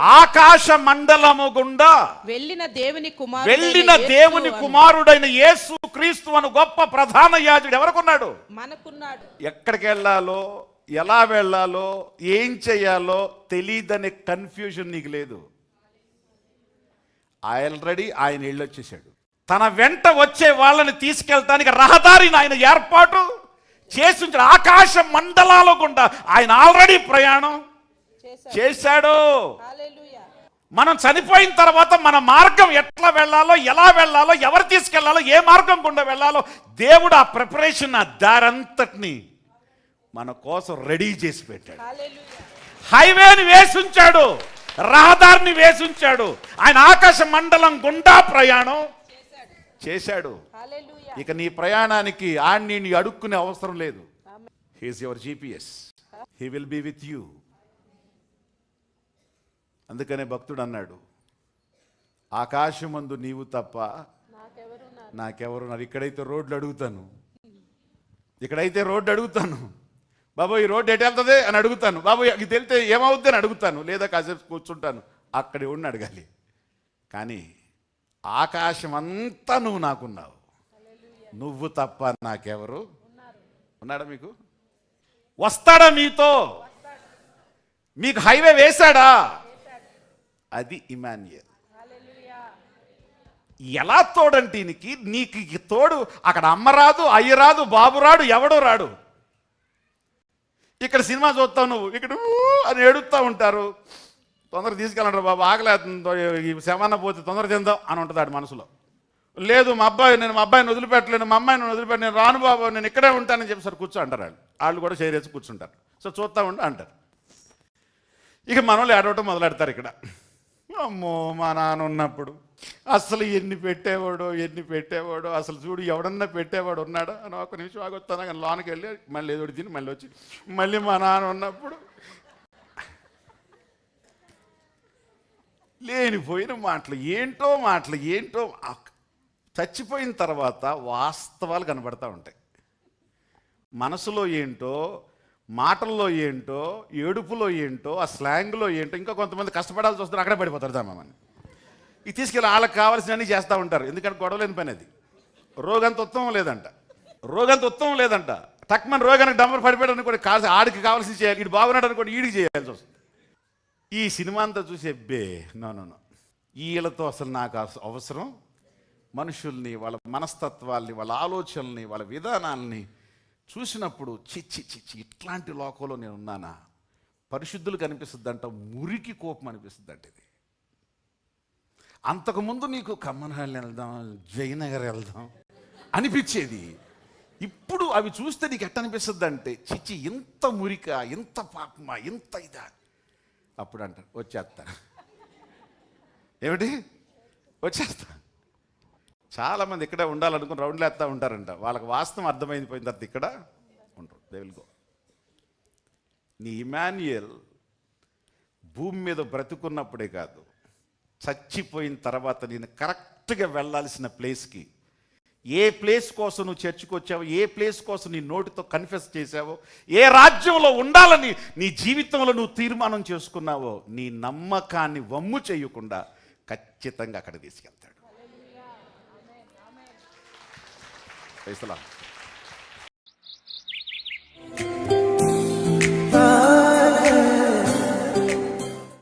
ఆకాశ మండలము గుండా వెళ్ళిన దేవుని కుమారుడైన వెళ్ళిన యేసు దేవుని కుమారుడైన యేసు క్రీస్తు అను గొప్ప ప్రధాన యాజకుడు ఎవరికున్నాడు? మనకున్నాడు. ఎక్కడికి వెళ్ళాలో ఎలా వెళ్ళాలో ఏం చేయాలో తెలియదనే కన్ఫ్యూజన్ నీకు లేదు. ఆల్రెడీ ఆయన వెళ్ళొచ్చేసాడు తన వెంట వచ్చే వాళ్ళని తీసుకెళ్ళటానికి రహదారిని ఆయన ఏర్పాటు చేసి. ఆకాశ మండలాల గుండా ఆయన ఆల్రెడీ ప్రయాణం. చేశాడు. మనం చనిపోయిన తర్వాత మన మార్గం ఎట్లా వెళ్ళాలో ఎలా వెళ్ళాలో ఎవరు తీసుకెళ్ళాలో ఏ మార్గం గుండా వెళ్ళాలో దేవుడు ఆ ప్రిపరేషన్ ఆ దారంతటిని మన కోసం రెడీ చేసి పెట్టాడు. హైవేని వేసుంచాడు రహదారిని వేసుంచాడు ఆయన ఆకాశ మండలం గుండా ప్రయాణం చేశాడు. ఇక నీ ప్రయాణానికి ఆడిని అడుక్కునే అవసరం లేదు. He's your GPS he will be with you అందుకనే భక్తుడు అన్నాడు ఆకాశమందు నీవు తప్ప నాకెవరు నాకు ఇక్కడైతే రోడ్లు అడుగుతాను. ఇక్కడైతే రోడ్డు అడుగుతాను. బాబు ఈ రోడ్డు ఎటు వెళ్తుంది? అని అడుగుతాను. బాబు ఇది వెళ్తే ఏమవుద్ది? అని అడుగుతాను. లేదా కాసేపు కూర్చుంటాను. అక్కడే ఉండి అడగాలి. కానీ ఆకాశం అంతా నువ్వు నాకున్నావు. నువ్వు తప్ప నాకెవరు ఉన్నాడా మీకు? వస్తాడా మీతో? మీకు హైవే వేశాడా? అది ఇమాన్యుయల్. ఎలా తోడంటే ఈయనకి? నీకు తోడు అక్కడ అమ్మ రాదు అయ్య రాదు బాబు రాడు ఎవడో రాడు. ఇక్కడ సినిమా చూస్తావు నువ్వు. ఇక్కడ అని ఏడుస్తూ ఉంటారు. తొందర తీసుకెళ్ళండి బాబు ఆగలేదు ఈ పోతే తొందర తిందాం అని ఉంటుంది ఆడి మనసులో. లేదు మా అబ్బాయి నేను మా అబ్బాయిని వదిలిపెట్టలేను మా అమ్మాయిని వదిలిపెట్టి నేను రాను బాబు నేను ఇక్కడే ఉంటానని చెప్పి సార్ కూర్చో అంటారు వాళ్ళు. వాళ్ళు కూడా చేరేసి కూర్చుంటారు. సో చూస్తూ ఉండి అంటారు. ఇక మనోళ్ళు ఏడవటం మొదలెడతారు ఇక్కడ. అమ్మో మా నాన్న ఉన్నప్పుడు. అసలు ఎన్ని పెట్టేవాడో ఎన్ని పెట్టేవాడో అసలు చూడు ఎవడన్నా పెట్టేవాడు ఉన్నాడా? అని ఒక నిమిషం ఆగొస్తాను కానీ లోనికి వెళ్ళి మళ్ళీ ఏదో ఒకటి తిని మళ్ళీ వచ్చి మళ్ళీ మా నాన్న ఉన్నప్పుడు. లేనిపోయిన మాటలు ఏంటో మాటలు ఏంటో చచ్చిపోయిన తర్వాత వాస్తవాలు కనబడతా ఉంటాయి. మనసులో ఏంటో మాటల్లో ఏంటో ఏడుపులో ఏంటో ఆ స్లాంగ్లో ఏంటో ఇంకా కొంతమంది కష్టపడాల్సి వస్తారు అక్కడే పడిపోతారు దామని ఇది తీసుకెళ్ళి వాళ్ళకి కావాల్సినవన్నీ చేస్తూ ఉంటారు. ఎందుకంటే గొడవలేని పని అది. రోగంత ఉత్తమం లేదంట. రోగంత ఉత్తమం లేదంట. తక్కువ రోగానికి డంబర్ పడిపోయాడు కూడా కాల్సి ఆడికి కావాల్సి చేయాలి ఇటు బాగున్నాడు అనుకోండి ఈడికి చేయాల్సి వస్తుంది. ఈ సినిమా అంతా చూసి అబ్బే నో నో వీళ్ళతో అసలు నాకు అవసరం. మనుషుల్ని వాళ్ళ మనస్తత్వాల్ని వాళ్ళ ఆలోచనల్ని వాళ్ళ విధానాల్ని చూసినప్పుడు చిచ్చి చిచ్చి ఇట్లాంటి లోకంలో నేను ఉన్నానా పరిశుద్ధులు కనిపిస్తుందంట మురికి కోపం అనిపిస్తుందంట ఇది. అంతకుముందు నీకు కమ్మనహల్లి వెళ్దాం జయనగర్ వెళ్దాం అనిపించేది. ఇప్పుడు అవి చూస్తే నీకు ఎట్ట అనిపిస్తుంది అంటే చిచ్చి ఇంత మురిక ఇంత పాపమా ఇంత ఇదా? అప్పుడు అంటారు వచ్చేస్తా. ఏమిటి? వచ్చేస్తా. చాలామంది ఇక్కడే ఉండాలనుకుని రౌండ్లు వేస్తూ ఉంటారంట. వాళ్ళకి వాస్తవం అర్థమైపోయిన తర్వాత ఇక్కడ ఉంటారు దే విల్ గో నీ ఇమాన్యుయల్ భూమి మీద బ్రతుకున్నప్పుడే కాదు చచ్చిపోయిన తర్వాత నేను కరెక్ట్గా వెళ్ళాల్సిన ప్లేస్కి ఏ ప్లేస్ కోసం నువ్వు చర్చికి వచ్చావో ఏ ప్లేస్ కోసం నీ నోటితో కన్ఫెస్ చేసావో ఏ రాజ్యంలో ఉండాలని నీ జీవితంలో నువ్వు తీర్మానం చేసుకున్నావో నీ నమ్మకాన్ని వమ్ము చేయకుండా ఖచ్చితంగా అక్కడ తీసుకెళ్తాడు. Praise.